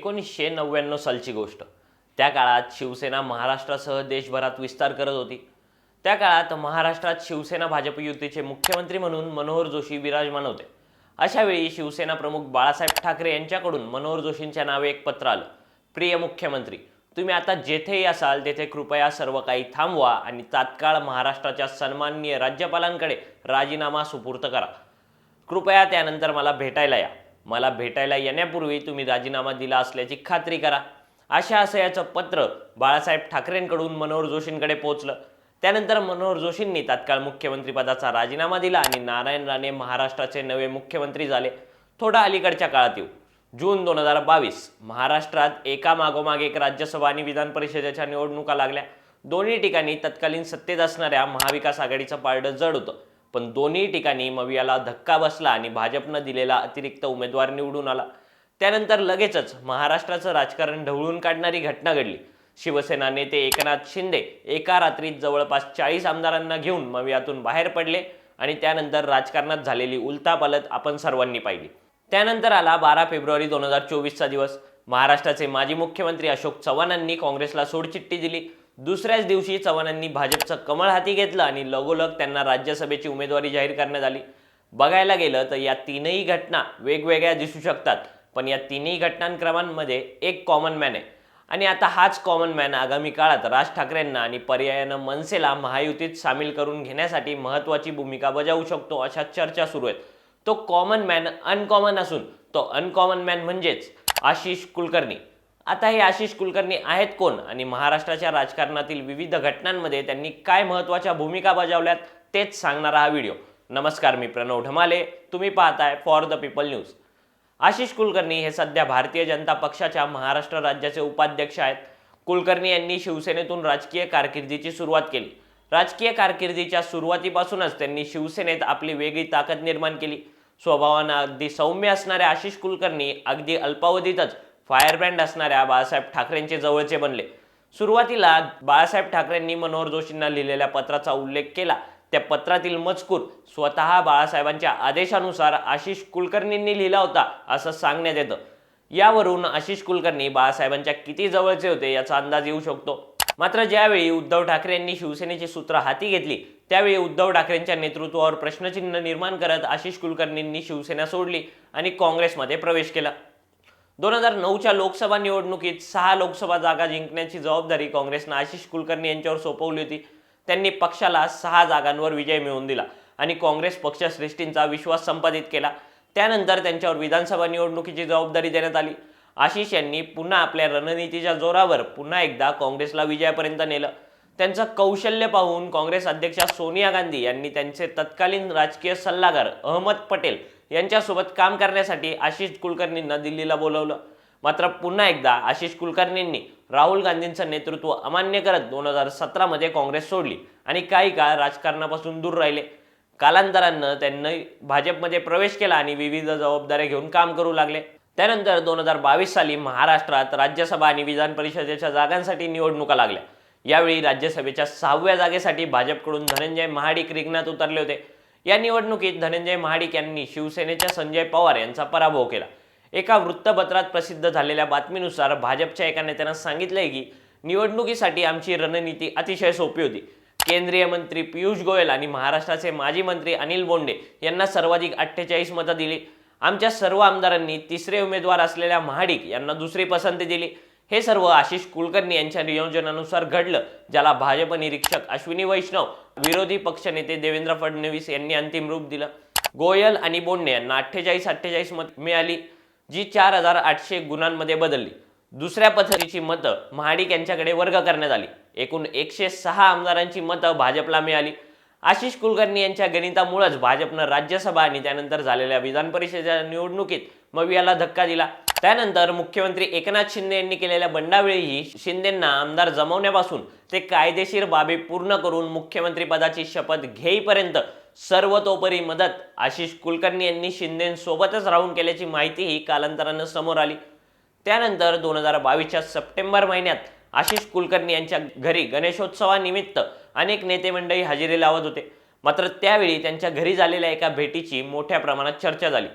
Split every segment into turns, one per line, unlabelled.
एकोणीसशे नव्याण्णव सालची गोष्ट. त्या काळात शिवसेना महाराष्ट्रासह देशभरात विस्तार करत होती. त्या काळात महाराष्ट्रात शिवसेना भाजप युतीचे मुख्यमंत्री म्हणून मनोहर जोशी विराजमान होते. अशावेळी शिवसेना प्रमुख बाळासाहेब ठाकरे यांच्याकडून मनोहर जोशींच्या नावे एक पत्र आलं. प्रिय मुख्यमंत्री तुम्ही आता जेथेही असाल तेथे कृपया सर्व काही थांबवा आणि तात्काळ महाराष्ट्राच्या सन्माननीय राज्यपालांकडे राजीनामा सुपूर्त करा. कृपया त्यानंतर मला भेटायला या. मला भेटायला येण्यापूर्वी तुम्ही राजीनामा दिला असल्याची खात्री करा. अशा आशयाचं पत्र बाळासाहेब ठाकरेंकडून मनोहर जोशींकडे पोहोचलं. त्यानंतर मनोहर जोशींनी तात्काळ मुख्यमंत्रीपदाचा राजीनामा दिला आणि नारायण राणे महाराष्ट्राचे नवे मुख्यमंत्री झाले. थोडा अलीकडच्या काळात येऊ. जून दोन हजार बावीस महाराष्ट्रात एका मागोमाग एक राज्यसभा आणि विधान परिषदेच्या निवडणुका लागल्या. दोन्ही ठिकाणी तत्कालीन सत्तेत असणाऱ्या महाविकास आघाडीचं पारडं जड होतं. पण दोन्ही ठिकाणी मवियाला धक्का बसला आणि भाजपनं दिलेला अतिरिक्त उमेदवार निवडून आला. त्यानंतर लगेचच महाराष्ट्राचं राजकारण ढवळून काढणारी घटना घडली. शिवसेना नेते एकनाथ शिंदे एका रात्रीत जवळपास चाळीस आमदारांना घेऊन मवियातून बाहेर पडले आणि त्यानंतर राजकारणात झालेली उलतापालत आपण सर्वांनी पाहिली. त्यानंतर आला बारा फेब्रुवारी दोन हजार चोवीसचा दिवस. महाराष्ट्राचे माजी मुख्यमंत्री अशोक चव्हाणांनी काँग्रेसला सोडचिठ्ठी दिली. दुसऱ्याच दिवशी चव्हाणांनी भाजपचं कमळ हाती घेतलं आणि लगोलग त्यांना राज्यसभेची उमेदवारी जाहीर करण्यात आली. बघायला गेलं तर या तीनही घटना वेगवेगळ्या दिसू शकतात पण या तिन्ही घटनांक्रमांमध्ये एक कॉमन मॅन आहे. आणि आता हाच कॉमन मॅन आगामी काळात राज ठाकरेंना आणि पर्यायानं मनसेला महायुतीत सामील करून घेण्यासाठी महत्त्वाची भूमिका बजावू शकतो अशा चर्चा सुरू आहेत. तो कॉमन मॅन अनकॉमन असून तो अनकॉमन मॅन म्हणजेच आशिष कुलकर्णी. आता हे आशिष कुलकर्णी आहेत कोण? आणि महाराष्ट्राच्या राजकारणातील विविध घटनांमध्ये त्यांनी काय महत्त्वाच्या भूमिका बजावल्यात तेच सांगणारा हा व्हिडिओ. नमस्कार मी प्रणव ढमाले. तुम्ही पाहताय For the People News Ashish Kulkarni हे सध्या भारतीय जनता पक्षाच्या महाराष्ट्र राज्याचे उपाध्यक्ष आहेत. कुलकर्णी यांनी शिवसेनेतून राजकीय कारकिर्दीची सुरुवात केली. राजकीय कारकिर्दीच्या सुरुवातीपासूनच त्यांनी शिवसेनेत आपली वेगळी ताकद निर्माण केली. स्वभावानं अगदी सौम्य असणाऱ्या आशिष कुलकर्णी अगदी अल्पावधीतच फायरब्रँड असणाऱ्या बाळासाहेब ठाकरेंचे जवळचे बनले. सुरुवातीला बाळासाहेब ठाकरेंनी मनोहर जोशींना लिहिलेल्या पत्राचा उल्लेख केला. त्या पत्रातील मजकूर स्वतः बाळासाहेबांच्या आदेशानुसार आशिष कुलकर्णींनी लिहिला होता असं सांगण्यात येतं. यावरून आशिष कुलकर्णी बाळासाहेबांच्या किती जवळचे होते याचा अंदाज येऊ शकतो. मात्र ज्यावेळी उद्धव ठाकरे यांनी शिवसेनेची सूत्र हाती घेतली त्यावेळी उद्धव ठाकरेंच्या नेतृत्वावर प्रश्नचिन्ह निर्माण करत आशिष कुलकर्णींनी शिवसेना सोडली आणि काँग्रेसमध्ये प्रवेश केला. दोन हजार नऊच्या लोकसभा निवडणुकीत सहा लोकसभा जागा जिंकण्याची जबाबदारी काँग्रेसनं आशिष कुलकर्णी यांच्यावर सोपवली होती. त्यांनी पक्षाला सहा जागांवर विजय मिळवून दिला आणि काँग्रेस पक्षश्रेष्ठींचा विश्वास संपादित केला. त्यानंतर त्यांच्यावर विधानसभा निवडणुकीची जबाबदारी देण्यात आली. आशिष यांनी पुन्हा आपल्या रणनीतीच्या जोरावर पुन्हा एकदा काँग्रेसला विजयापर्यंत नेलं. त्यांचं कौशल्य पाहून काँग्रेस अध्यक्षा सोनिया गांधी यांनी त्यांचे तत्कालीन राजकीय सल्लागार अहमद पटेल यांच्यासोबत काम करण्यासाठी आशिष कुलकर्णींना दिल्लीला बोलवलं. मात्र पुन्हा एकदा आशिष कुलकर्णींनी राहुल गांधींचं नेतृत्व अमान्य करत दोन हजार सतरामध्ये काँग्रेस सोडली आणि काही काळ राजकारणापासून दूर राहिले. कालांतरानं त्यांनी भाजपमध्ये प्रवेश केला आणि विविध जबाबदाऱ्या घेऊन काम करू लागले. त्यानंतर दोन हजार बावीस साली महाराष्ट्रात राज्यसभा आणि विधान परिषदेच्या जागांसाठी निवडणुका लागल्या. यावेळी राज्यसभेच्या सहाव्या जागेसाठी भाजपकडून धनंजय महाडिक रिंगणात उतरले होते. या निवडणुकीत धनंजय महाडिक यांनी शिवसेनेच्या संजय पवार यांचा पराभव केला. एका वृत्तपत्रात प्रसिद्ध झालेल्या बातमीनुसार भाजपच्या एका नेत्यानं सांगितलंय की निवडणुकीसाठी आमची रणनीती अतिशय सोपी होती. केंद्रीय मंत्री पियुष गोयल आणि महाराष्ट्राचे माजी मंत्री अनिल बोंडे यांना सर्वाधिक अठ्ठेचाळीस मतं दिली. आमच्या सर्व आमदारांनी तिसरे उमेदवार असलेल्या महाडिक यांना दुसरी पसंती दिली. हे सर्व आशिष कुलकर्णी यांच्या नियोजनानुसार घडलं ज्याला भाजप निरीक्षक अश्विनी वैष्णव विरोधी पक्षनेते देवेंद्र फडणवीस यांनी अंतिम रूप दिलं. गोयल आणि बोंडे यांना अठ्ठेचाळीस अठ्ठेचाळीस मत मिळाली जी चार हजार आठशे गुणांमध्ये बदलली. दुसऱ्या पथरीची मतं महाडिक यांच्याकडे वर्ग करण्यात आली. एकूण एकशे सहा आमदारांची मतं भाजपला मिळाली. आशिष कुलकर्णी यांच्या गणितामुळेच भाजपनं राज्यसभा आणि त्यानंतर झालेल्या विधान परिषदेच्या निवडणुकीत मवियाला धक्का दिला. त्यानंतर मुख्यमंत्री एकनाथ शिंदे यांनी केलेल्या बंडावेळीही शिंदेंना आमदार जमवण्यापासून ते कायदेशीर बाबी पूर्ण करून मुख्यमंत्री पदाची शपथ घेईपर्यंत सर्वतोपरी मदत आशिष कुलकर्णी यांनी शिंदेसोबतच राहून केल्याची माहितीही कालांतरानं समोर आली. त्यानंतर दोन हजार बावीसच्या सप्टेंबर महिन्यात आशिष कुलकर्णी यांच्या घरी गणेशोत्सवानिमित्त अनेक नेते मंडळी हजेरी लावत होते. मात्र त्यावेळी त्यांच्या घरी झालेल्या एका भेटीची मोठ्या प्रमाणात चर्चा झाली.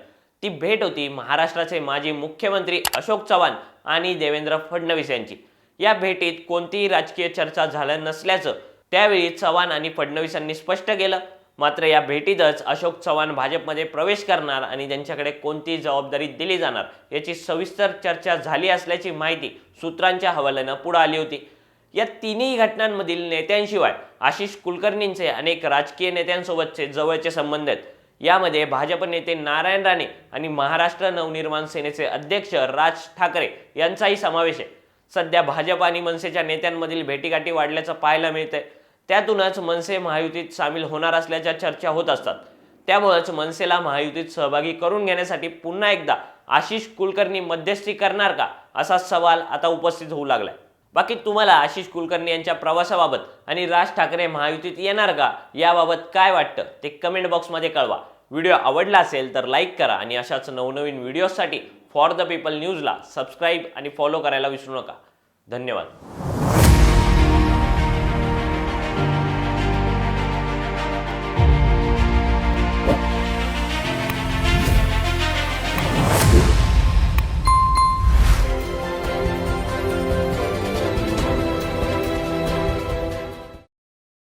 ती भेट होती महाराष्ट्राचे माजी मुख्यमंत्री अशोक चव्हाण आणि देवेंद्र फडणवीस यांची. या भेटीत कोणतीही राजकीय चर्चा झाल्या नसल्याचं त्यावेळी चव्हाण आणि फडणवीसांनी स्पष्ट केलं. मात्र या भेटीतच अशोक चव्हाण भाजपमध्ये प्रवेश करणार आणि त्यांच्याकडे कोणती जबाबदारी दिली जाणार याची सविस्तर चर्चा झाली असल्याची माहिती सूत्रांच्या हवाल्यानं पुढे आली होती. या तिन्ही घटनांमधील नेत्यांशिवाय आशिष कुलकर्णींचे अनेक राजकीय नेत्यांसोबतचे जवळचे संबंध आहेत. यामध्ये भाजप नेते नारायण राणे आणि महाराष्ट्र नवनिर्माण सेनेचे अध्यक्ष राज ठाकरे यांचाही समावेश आहे. सध्या भाजप आणि मनसेच्या नेत्यांमधील भेटीगाठी वाढल्याचं पाहायला मिळतंय. त्यातूनच मनसे महायुतीत सामील होणार असल्याच्या चर्चा होत असतात. त्यामुळेच मनसेला महायुतीत सहभागी करून घेण्यासाठी पुन्हा एकदा आशिष कुलकर्णी मध्यस्थी करणार का असा सवाल आता उपस्थित होऊ लागलाय. बाकी तुम्हाला आशिष कुलकर्णी यांच्या प्रवासाबाबत आणि राज ठाकरे महायुतीत येणार का याबाबत काय वाटतं ते कमेंट बॉक्समध्ये कळवा. व्हिडिओ आवडला असेल तर लाईक करा आणि अशाच नवनवीन व्हिडिओसाठी फॉर द पीपल न्यूजला सबस्क्राईब आणि फॉलो करायला विसरू नका. धन्यवाद.